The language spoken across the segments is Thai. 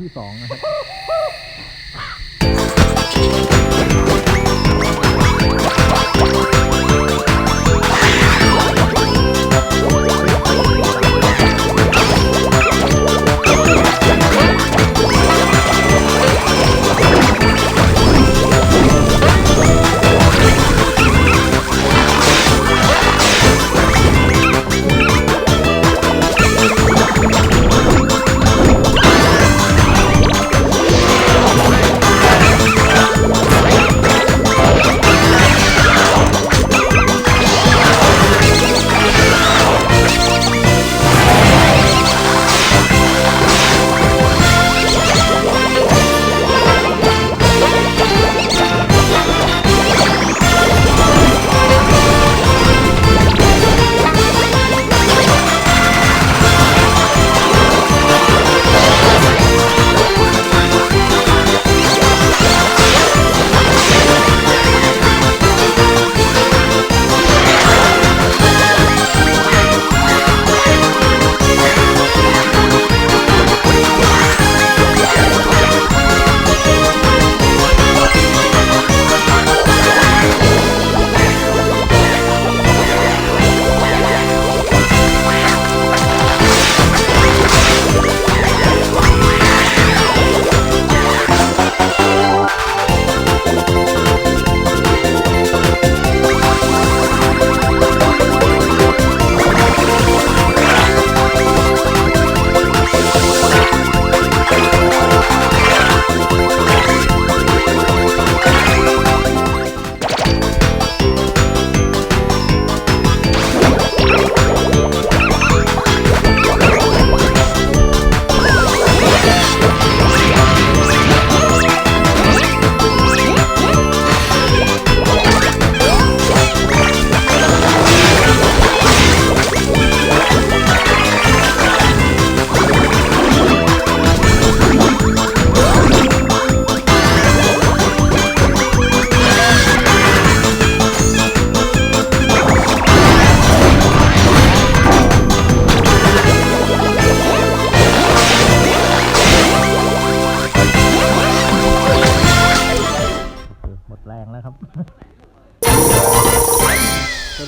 บางตาที่ผมได้ที่สอง ง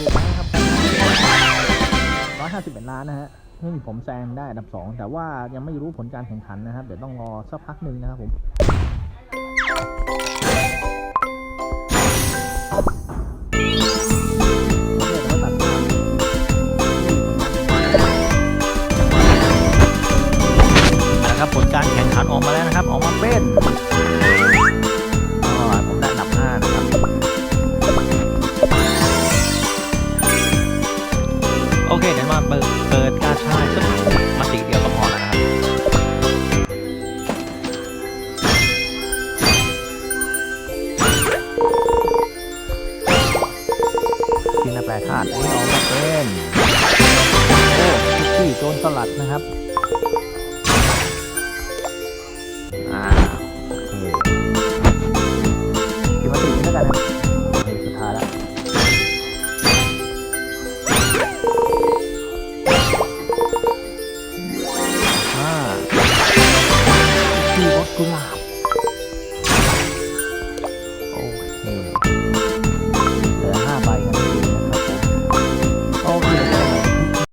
สรุปนะครับ151ล้านนะฮะซึ่งผมแซงได้อันดับ2แต่ว่ายังไม่รู้ผลการแข่งขันนะครับ เดี๋ยวต้องรอสักพักหนึ่งนะครับผมนะครับผลการแข่งขันออกมาแล้วนะครับ ออกมาเป็น ขาแปลธาตุอันนี้ออกมาเป็นโอ้คุกกี้โจนสลัดนะครับ